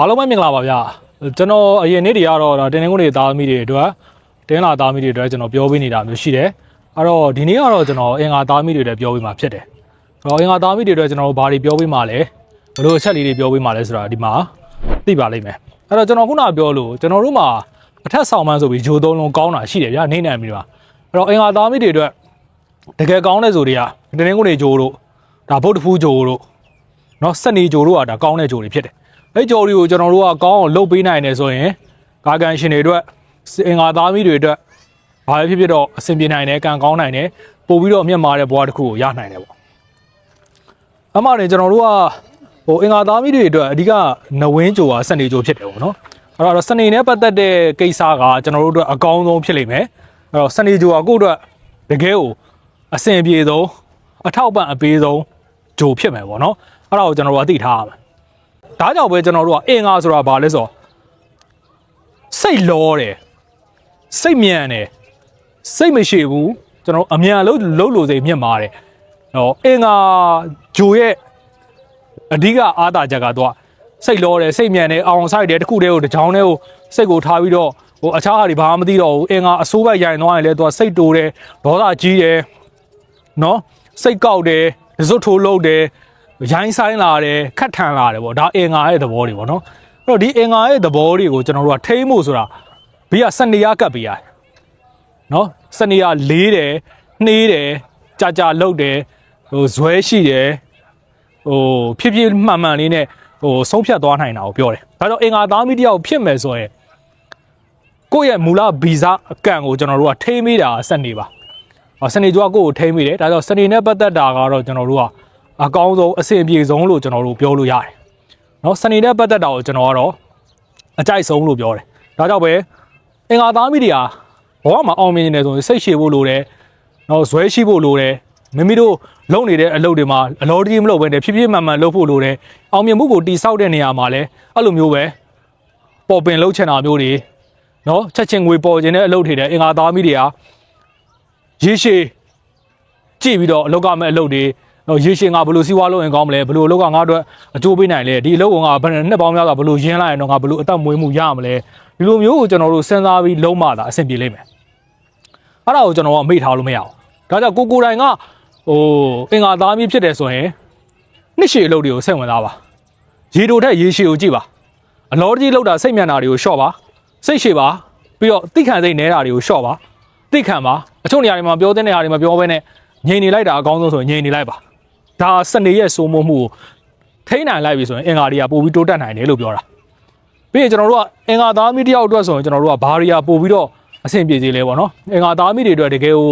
အားလုံးပဲမင်္ဂလာပါဗျာကျွန်တော်အရင်နေ့တွေကတော့ဒါတင်းတင်းကုန်းတွေသားသမီးတွေအတွက်တင်းလာသားသမီးတွေအတွက်ကျွန်တော်ပြောပေးနေတာမျိုးရှိတယ်အဲ့တော့ဒီနေ့ကတော့ကျွန်တော်အင်္ဂါသားသမီးတွေအတွက်ပြောပေးမှာဖြစ်တယ်အဲ့တော့အင်္ဂါသားသမီးတွေအတွက်ကျွန်တော်ဘာတွေပြောပေးမှာလဲဘယ်လိုအချက်လေးတွေပြောပေးမှာလဲဆိုတာဒီမှာသိပါလိမ့်မယ်အဲ့တော့ကျွန်တော်ခုနကပြောလို့ကျွန်တော်တို့မှာအထက်ဆောင်မှန်းဆိုပြီးဂျိုသုံးလုံးကောင်းတာရှိတယ်ဗျာနေနိုင်ပြီဒီမှာအဲ့တော့အင်္ဂါသားသမီးတွေအတွက်တကယ်ကောင်းတဲ့ဆိုတွေကတင်းတင်းကုန်းတွေဂျိုတို့ဒါဗုဒ္ဓဖူးဂျိုတို့နော်စနေဂျိုတို့ကဒါကောင်းတဲ့ဂျိုတွေဖြစ်တယ် အဲ့ကြော်တွေကိုကျွန်တော်တို့ကကောင်းအောင်လုပ်ပေးနိုင်တယ်ဆိုရင်ကာကန်ရှင်တွေအတွက်အင်္ဂါသားမီးတွေအတွက်ဘာပဲဖြစ်ဖြစ်တော့အဆင်ပြေနိုင်တယ်ကံကောင်းနိုင်တယ်ပို့ပြီးတော့အမြတ်မာတဲ့ဘဝတစ်ခုကိုရနိုင်တယ်ပေါ့အမှန်တည်းကျွန်တော်တို့ကဟိုအင်္ဂါသားမီးတွေအတွက်အဓိကနဝင်းကြိုကစနေကြိုဖြစ်တယ်ပေါ့နော်အဲ့တော့စနေနဲ့ပတ်သက်တဲ့ကိစ္စကကျွန်တော်တို့အတွက်အကောင်းဆုံးဖြစ်လိမ့်မယ်အဲ့တော့စနေကြိုကကိုယ့်အတွက်တကယ်ကိုအဆင်ပြေဆုံးအထောက်ပံ့အပေးဆုံးဂျိုဖြစ်မယ်ပေါ့နော်အဲ့ဒါကိုကျွန်တော်တို့ကသိထားရမယ် ဒါကြောင့်ပဲကျွန်တော်တို့ကအင်္ဂါဆိုတာဘာလဲဆိုတော့စိတ်လောတယ်စိတ်မြန်တယ်စိတ်မရှိဘူးကျွန်တော်အမြန်လို့လှုပ်လို့စိတ်မြင့်မာတယ်ဟောအင်္ဂါဂျိုရဲ့အဓိကအားသာချက်ကတော့စိတ်လောတယ်စိတ်မြန်တယ်အောင်ဆိုင်တယ်တခုတည်းကိုတစ်ချောင်းတည်းကိုစိတ်ကိုထားပြီးတော့ဟိုအခြားဟာတွေဘာမှမသိတော့ဘူးအင်္ဂါအစိုးဘက်ရိုင်သွားရင်လည်းသူကစိတ်တိုးတယ်ဒေါသကြီးတယ်နော်စိတ်ကောက်တယ်ဇွတ်ထိုးလုံးတယ် ရိုင်းဆိုင်လာတယ်ခတ်ထန်လာတယ်ပေါ့ဒါအင်္ဂါရဲ့သဘောတွေပေါ့နော်အဲ့တော့ဒီအင်္ဂါရဲ့သဘောတွေကိုကျွန်တော်တို့ကထိမ့်ဖို့ဆိုတာဘေးကစနေရကပ်ပေးရတယ်နော်စနေရလေးတယ်နှေးတယ်ကြာကြာလှုပ်တယ်ဟိုဇွဲရှိတယ်ဟိုဖြစ်ဖြစ်မှန်မှန်လေးနဲ့ဟိုဆုံးဖြတ်သွားနိုင်တာကိုပြောတယ်ဒါကြောင့်အင်္ဂါသားမီတယောက်ဖြစ်မယ်ဆိုရင်ကိုယ့်ရဲ့မူလဗီဇအကန့်ကိုကျွန်တော်တို့ကထိမ့်မိတာစနေပါဟောစနေကြွားကိုကိုထိမ့်မိတယ်ဒါကြောင့်စနေနဲ့ပတ်သက်တာကတော့ကျွန်တော်တို့က အကောင်းဆုံးအဆင်ပြေဆုံးလို့ကျွန်တော်တို့ပြောလို့ရတယ်เนาะစနေနဲ့ပတ်သက်တာကိုကျွန်တော်ကတော့အကြိုက်ဆုံးလို့ပြောတယ်ဒါကြောင့်ပဲအင်္ဂါသားမိတွေဟာဘဝမှာအောင်မြင်နေတယ်ဆိုရင်စိတ်ရှည်ဖို့လိုတယ်เนาะဇွဲရှိဖို့လိုတယ်မိမိတို့လုပ်နေတဲ့အလုပ်တွေမှာအလောတကြီးမလုပ်ဘဲနဲ့ဖြည်းဖြည်းမှန်မှန်လုပ်ဖို့လိုတယ်အောင်မြင်မှုကိုတိဆောက်တဲ့နေရာမှာလည်းအဲ့လိုမျိုးပဲပေါ်ပင်လှုပ်ချင်တာမျိုးတွေเนาะချက်ချင်းငွေပေါ်ခြင်းတဲ့အလုပ်တွေတဲ့အင်္ဂါသားမိတွေဟာ ရေရှည်ကြည့်ပြီးတော့အလောက်ကမဲ့အလုပ်တွေ တော့ရေရှည်ငါဘယ်လိုစီးပွားလုပ်ရင်ကောင်းမလဲဘယ်လိုအလောက်ကငါအတွက်အကျိုးပေးနိုင်လဲဒီအလုပ်ကငါဘယ်နှစ်ပေါင်းများစွာဘယ်လိုရင်းလိုက်ရင်တော့ငါဘယ်လိုအသက်မွေးမှုရမလဲဒီလိုမျိုးကိုကျွန်တော်တို့စဉ်းစားပြီးလုံးမတာအဆင်ပြေလိမ့်မယ်အဲ့ဒါကိုကျွန်တော်ကအမိထားလို့မရအောင်ဒါကြောင့်ကိုကိုယ်တိုင်ကဟိုအင်္ဂါသားမျိုးဖြစ်တယ်ဆိုရင်နှစ်ရှည်အလုပ်တွေကိုစိတ်ဝင်စားပါရေတိုထက်ရေရှည်ကိုကြည့်ပါအလောတကြီးလောက်တာစိတ်မြန်တာတွေကိုရှော့ပါစိတ်ရှည်ပါပြီးတော့တိခံစိတ်နဲတာတွေကိုရှော့ပါသိခံပါအချို့နေရာတွေမှာပြောတဲ့နေရာတွေမှာပြောဘဲနဲ့ငြိမ်နေလိုက်တာအကောင်းဆုံးဆိုရင်ငြိမ်နေလိုက်ပါ ဒါစနေရဲ့စိုးမိုးမှုကိုထိန်းနိုင်လိုက်ပြီဆိုရင်အင်္ဂါတွေကပို့ပြီးတိုးတက်နိုင်တယ်လို့ပြောတာပြီးရင်ကျွန်တော်တို့ကအင်္ဂါသားမိတယောက်အတွက်ဆိုရင်ကျွန်တော်တို့ကဘာတွေကပို့ပြီးတော့အဆင်ပြေစေလဲပေါ့နော်အင်္ဂါသားမိတွေအတွက်တကယ်ဟို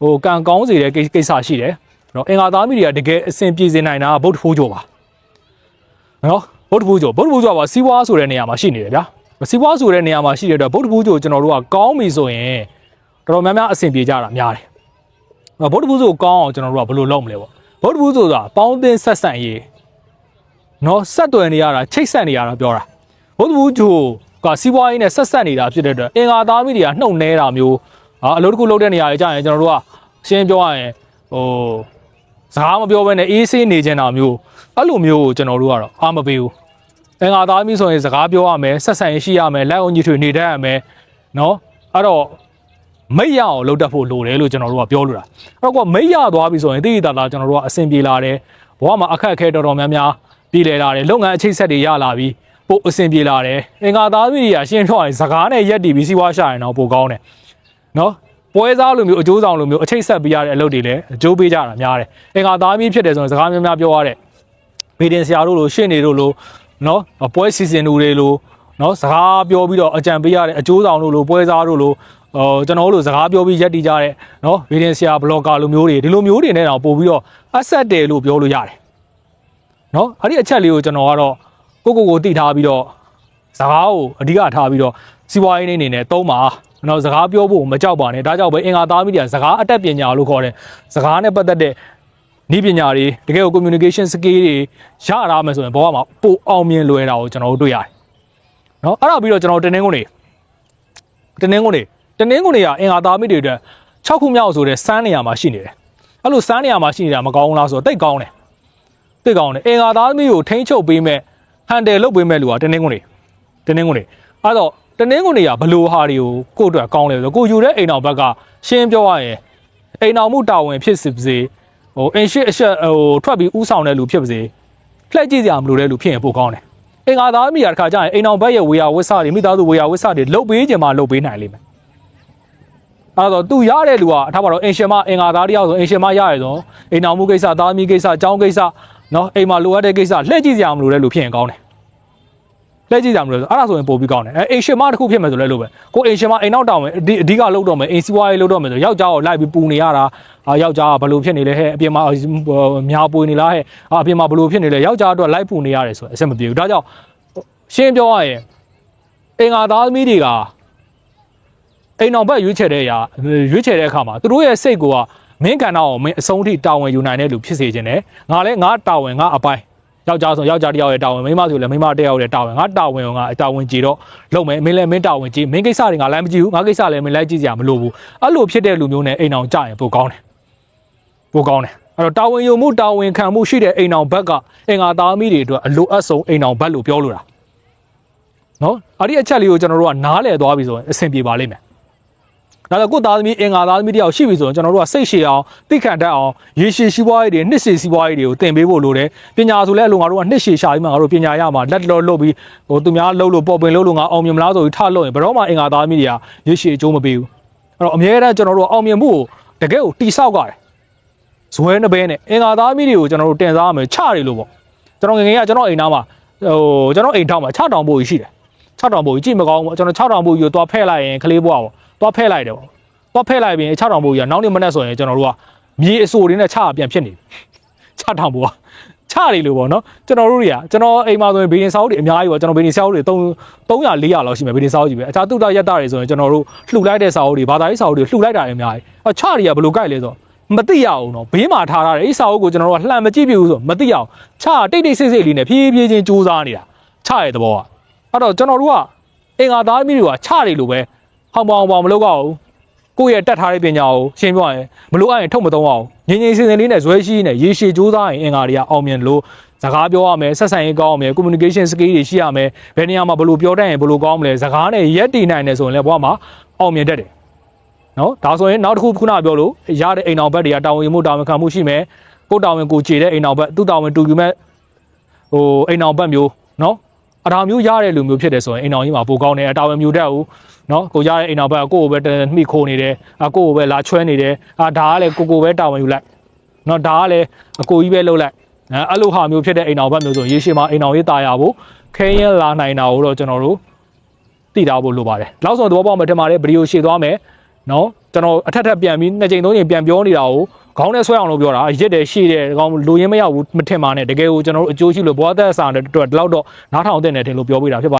ဟိုကံကောင်းစေတဲ့ကိစ္စရှိတယ်နော်အင်္ဂါသားမိတွေကတကယ်အဆင်ပြေစေနိုင်တာကဗုဒ္ဓဖိုးကြောပါနော်ဗုဒ္ဓဖိုးကြောဗုဒ္ဓဖိုးကြောကစီးပွားဆိုတဲ့နေရာမှာရှိနေတယ်ဗျာစီးပွားဆိုတဲ့နေရာမှာရှိတဲ့အတွက်ဗုဒ္ဓဖိုးကြောကျွန်တော်တို့ကကောင်းပြီဆိုရင်တော်တော်များများအဆင်ပြေကြတာများတယ်။ဗုဒ္ဓဘုဆိုကောင်းအောင်ကျွန်တော်တို့ကဘယ်လိုလုပ်မလဲပေါ့။ ဗုဒ္ဓဘုဆိုတာပေါင်းသင်းဆက်ဆံရေးနော်ဆက်သွယ်နေရတာချိတ်ဆက်နေရတာပြောတာ။ဗုဒ္ဓဘုဆိုကစီးပွားရေးနဲ့ဆက်ဆက်နေတာဖြစ်တဲ့အတွက်အင်္ဂါသားမိတွေကနှုတ်နေတာမျိုးဟာအလုပ်တစ်ခုလုပ်တဲ့နေရာကြီးကြာရင်ကျွန်တော်တို့ကရှင်းပြောရရင်ဟိုစကားမပြောဘဲနဲ့အေးဆေးနေကြတာမျိုးအဲ့လိုမျိုးကိုကျွန်တော်တို့ကတော့အားမပေးဘူး။အင်္ဂါသားမိဆိုရင်စကားပြောရမယ်ဆက်ဆံရေးရှိရမယ်လက်အောင်ကြီးထွေနေတတ်ရမယ်နော်အဲ့တော့ မိတ်ရအောင်လုပ်တတ်ဖို့လိုတယ်လို့ကျွန်တော်တို့ကပြောလို့တာအဲ့တော့ကမိတ်ရသွားပြီဆိုရင်တိတိတသာကျွန်တော်တို့ကအဆင်ပြေလာတယ်ဘဝမှာအခက်အခဲတော်တော်များများပြည်လည်လာတယ်လုပ်ငန်းအချိတ်ဆက်တွေရလာပြီးပို့အဆင်ပြေလာတယ်အင်္ဂါသားမိတွေကရှင်းပြောရင်စကားနဲ့ရက်တီပြီးစီးပွားရှာရင်တော့ပိုကောင်းတယ်နော်ပွဲစားလိုမျိုးအကျိုးဆောင်လိုမျိုးအချိတ်ဆက်ပေးရတဲ့အလုပ်တွေလည်းအကျိုးပေးကြတာများတယ်အင်္ဂါသားမိဖြစ်တယ်ဆိုရင်စကားများများပြောရတဲ့ဗီဒင်ဆရာတို့လိုရှင်းနေတို့လိုနော်ပွဲစီစဉ်သူတွေလိုနော်စကားပြောပြီးတော့အကြံပေးရတဲ့အကျိုးဆောင်တို့လိုပွဲစားတို့လို ဟိုကျွန်တော်တို့စကားပြောပြီးရက်တီကြတဲ့နော်ဗီဒင်ဆရာဘလော့ကာလိုမျိုးတွေဒီလိုမျိုးတွေနဲ့တော့ပို့ပြီးတော့အဆက်တယ်လို့ပြောလို့ရတယ်နော်အဲ့ဒီအချက်လေးကိုကျွန်တော်ကတော့ကိုကိုကိုသိထားပြီးတော့စကားကိုအဓိကထားပြီးတော့စီးပွားရေးအနေနဲ့သုံးပါနော်စကားပြောဖို့မကြောက်ပါနဲ့ဒါကြောင့်ပဲအင်္ဂါသားမိတွေကစကားအတတ်ပညာလို့ခေါ်တယ်စကားနဲ့ပတ်သက်တဲ့နည်းပညာတွေတကယ်ကို communication skill တွေရတာမှဆိုရင်ဘဝမှာပိုအောင်မြင်လွယ်တာကိုကျွန်တော်တို့တွေ့ရတယ်နော်အဲ့ဒါပြီးတော့ကျွန်တော်တင်းနှင်းကုန်နေတင်းနှင်းကုန်နေ တနင်္ဂနွေကအင်္ဂါသားမိတွေအတွက်6ခုမြောက်ဆိုတဲ့စမ်းနေရာမှာရှိနေတယ်။အဲ့လိုစမ်းနေရာမှာရှိနေတာမကောင်းဘူးလားဆိုတော့တိတ်ကောင်းတယ်။တိတ်ကောင်းတယ်။အင်္ဂါသားမိကိုထိန်းချုပ်ပေးမဲ့ဟန်တယ်လုတ်ပေးမဲ့လူကတင်းတင်းကုန်နေတင်းတင်းကုန်နေအဲ့တော့တင်းတင်းကုန်တွေကဘလို့ဟာတွေကိုကိုယ့်အတွက်ကောင်းလဲဆိုတော့ကိုယူတဲ့အိမ်တော်ဘက်ကရှင်းပြောရရင်အိမ်တော်မှုတာဝန်ဖြစ်စစ်ပါစေဟိုအင်ရှိအရှက်ဟိုထွက်ပြီးဥဆောင်တဲ့လူဖြစ်ပါစေလှည့်ကြည့်စရာမလိုတဲ့လူဖြစ်ရင်ပိုကောင်းတယ်အင်္ဂါသားမိရတခါကျရင်အိမ်တော်ဘက်ရဲ့ဝေယဝစ်စတွေမိသားစုဝေယဝစ်စတွေလုတ်ပေးခြင်းမှလုတ်ပေးနိုင်လိမ့်မယ် အဲ့တော့သူရတဲ့လူကအထားပါတော့အင်ရှင်မအင်္ဂါသားတယောက်ဆိုအင်ရှင်မရရဆိုအိမ်တော်မှုကိစ္စသားသမီးကိစ္စအကြောင်းကိစ္စနော်အိမ်မှာလိုအပ်တဲ့ကိစ္စလှည့်ကြည့်စရာမလိုတဲ့လူဖြစ်ရင်ကောင်းတယ်လှည့်ကြည့်ကြမလို့ဆိုအဲ့ဒါဆိုရင်ပို့ပြီးကောင်းတယ်အဲအိမ်ရှင်မတစ်ခုဖြစ်မယ်ဆိုလဲလို့ပဲကိုအိမ်ရှင်မအိမ်နောက်တောင်မယ်အဓိအဓိကလောက်တော့မယ်အိမ်စီးပွားရေးလောက်တော့မယ်ဆိုယောက်ျားကိုလိုက်ပြီးပူနေရတာအာယောက်ျားကဘလို့ဖြစ်နေလဲဟဲ့အပြင်မှာများပွေနေလားဟဲ့အာအပြင်မှာဘလို့ဖြစ်နေလဲယောက်ျားအတွက်လိုက်ပူနေရတယ်ဆိုအဆင်မပြေဘူးဒါကြောင့်ရှင်းပြောရရင်အင်္ဂါသားသမီးတွေက အိမ်အောင်ဘက်ရွေးချယ်တဲ့အရာရွေးချယ်တဲ့အခါမှာသူတို့ရဲ့စိတ်ကမင်းကန်တော့မင်းအဆုံးထိတာဝန်ယူနိုင်တဲ့လူဖြစ်စေခြင်းနဲ့ငါလည်းငါတာဝန်ငါအပိုင်းယောက်ျားဆိုယောက်ျားတစ်ယောက်ရဲ့တာဝန်မိန်းမဆိုလည်းမိန်းမတစ်ယောက်ရဲ့တာဝန်ငါတာဝန်ကငါတာဝန်ကြည့်တော့လုပ်မယ်မင်းလည်းမင်းတာဝန်ကြည့်မင်းကိစ္စတွေငါလည်းမကြည့်ဘူးငါကိစ္စလည်းမင်းလည်းကြည့်ကြမလို့ဘူးအဲ့လိုဖြစ်တဲ့လူမျိုးနဲ့အိမ်အောင်ကြရင်ပိုကောင်းတယ်ပိုကောင်းတယ်အဲ့တော့တာဝန်ယူမှုတာဝန်ခံမှုရှိတဲ့အိမ်အောင်ဘက်ကအင်္ဂါသားမိတွေအတွက်အလိုအပ်ဆုံးအိမ်အောင်ဘက်လို့ပြောလို့တာနော်အဲ့ဒီအချက်လေးကိုကျွန်တော်တို့ကနားလည်သွားပြီဆိုရင်အဆင်ပြေပါလိမ့်မယ် ဒါဆိုကိုယ်သားသမီးအင်္ဂါသားသမီးတယောက်ရှိပြီဆိုရင်ကျွန်တော်တို့ကစိတ်ရှည်အောင်သိခံတတ်အောင်ရေရှည်ရှိပွားရေးတွေနှစ်ရှည်ရှိပွားရေးတွေကိုသင်ပေးဖို့လိုတယ်ပညာဆိုလဲအလိုငါတို့ကနှစ်ရှည်ရှာပြီးမှငါတို့ပညာရမှာလက်တော်လုပ်ပြီးဟိုသူများလှုပ်လို့ပေါ်ပင်လှုပ်လို့ငါအောင်မြင်မလားဆိုပြီးထလှုပ်ရင်ဘယ်တော့မှအင်္ဂါသားသမီးတွေကရေရှည်အကျိုးမပေးဘူးအဲ့တော့အများအားကျွန်တော်တို့အောင်မြင်မှုကိုတကယ်ကိုတိဆောက်ကြတယ်ဇွဲနှပဲနဲ့အင်္ဂါသားသမီးတွေကိုကျွန်တော်တို့တင်စားရမယ်ချတယ်လို့ပေါ့ကျွန်တော်ငယ်ငယ်ကကျွန်တော်အိမ်သားမှာဟိုကျွန်တော်အိမ်ထောက်မှာ6တောင်ပို့ရှိတယ်6တောင်ပို့ကြီးကြည့်မကောင်းဘူးကျွန်တော်6တောင်ပို့ကြီးကိုသွားဖဲ့လိုက်ရင်ကလေးဘွားပေါ့ သွားဖဲ့လိုက်တယ်ပေါ့သွားဖဲ့လိုက်ပြီး6တောင်ပို့ကြီးကနောက်နေ့မနေ့ဆိုရင်ကျွန်တော်တို့ကမြေအစိုးတွေနဲ့ချပြန်ဖြစ်နေပြီ6တောင်ပို့ကချတယ်လို့ပေါ့နော်ကျွန်တော်တို့တွေကကျွန်တော်အိမ်မှာဆိုရင်ဘီရင်ဆောက်တွေအများကြီးပေါ့ကျွန်တော်ဘီရင်ဆောက်တွေ3 300 400လောက်ရှိမယ်ဘီရင်ဆောက်ကြီးပဲအခြားတုတ္တရက်တာတွေဆိုရင်ကျွန်တော်တို့လှူလိုက်တဲ့ဆောက်တွေဘာသာရေးဆောက်တွေလှူလိုက်တာတွေအများကြီးအချတွေကဘယ်လိုကြိုက်လဲဆိုတော့မသိရအောင်တော့ဘေးမှာထားထားတယ်အဲ့စာအုပ်ကိုကျွန်တော်တို့ကလှန်မကြည့်ပြဘူးဆိုမသိအောင်ချတိတ်တိတ်ဆိတ်ဆိတ်လေးနဲ့ဖြည်းဖြည်းချင်းစူးစမ်းနေတာချရဲ့သဘောကအဲ့တော့ကျွန်တော်တို့ကအင်္ဂါသားမိတွေကချတယ်လို့ပဲ ဟောင်ပေါင်ပေါင်မလုပ်တော့ဘူးကိုယ့်ရဲ့တက်ထားတဲ့ပညာကိုရှင်းပြရင်မလို့အရင်ထုတ်မသုံးအောင်ငင်းငင်းစင်စင်လေးနဲ့ဇွဲရှိနဲ့ရေရှည်စူးစမ်းရင်အင်္ဂါတွေကအောင်မြင်လို့စကားပြောရမယ်ဆက်ဆံရေးကောင်းရမယ် communication skill တွေရှိရမယ်ဘယ်နေရာမှာဘယ်လိုပြောတတ်ရင်ဘယ်လိုကောင်းမလဲစကားနဲ့ရက်တည်နိုင်တယ်ဆိုရင်လည်းဘဝမှာအောင်မြင်တတ်တယ်နော်ဒါဆိုရင်နောက်တစ်ခုခုနပြောလို့ရတဲ့အိမ်အောင်ဘက်တွေကတာဝန်ယူမှုတာဝန်ခံမှုရှိမယ်ကိုယ်တာဝန်ကိုခြေတဲ့အိမ်အောင်ဘက်သူ့တာဝန်တူယူမဲ့ဟိုအိမ်အောင်ဘက်မျိုးနော် အတော်မျိုးရတဲ့လူမျိုးဖြစ်တယ်ဆိုရင်အိမ်တော်ကြီးမှာပိုကောင်းတယ်အတော်မျိုးတက်ဦးနော်ကိုရတဲ့အိမ်တော်ဘက်ကကိုကိုပဲမိခိုးနေတယ်အကိုကိုပဲလာချွဲနေတယ်အာဒါကလည်းကိုကိုပဲတာဝန်ယူလိုက်နော်ဒါကလည်းအကိုကြီးပဲလှုပ်လိုက်အဲ့လိုဟာမျိုးဖြစ်တဲ့အိမ်တော်ဘက်မျိုးဆိုရေရှည်မှာအိမ်တော်ရေးတာယာဖို့ခဲရင်လာနိုင်တာကိုတော့ကျွန်တော်တို့သိထားဖို့လိုပါတယ်နောက်ဆုံးသဘောပေါက်မှထင်ပါတယ်ဗီဒီယိုရှေ့သွားမယ်နော်ကျွန်တော်အထက်ထပ်ပြန်ပြီးနှစ်ချိန်သုံးချိန်ပြန်ပြောနေတာကို ခေါင်းနဲ့ဆွဲအောင်လို့ပြောတာရစ်တယ်ရှည်တယ်ဒီကောင်လိုရင်းမရဘူးမထင်ပါနဲ့တကယ်ကိုကျွန်တော်တို့အကျိုးရှိလို့ဘွားသက်စာတဲ့အတွက်ဒီလောက်တော့နားထောင်တဲ့နေတယ်ထင်လို့ပြောပြတာဖြစ်ပါ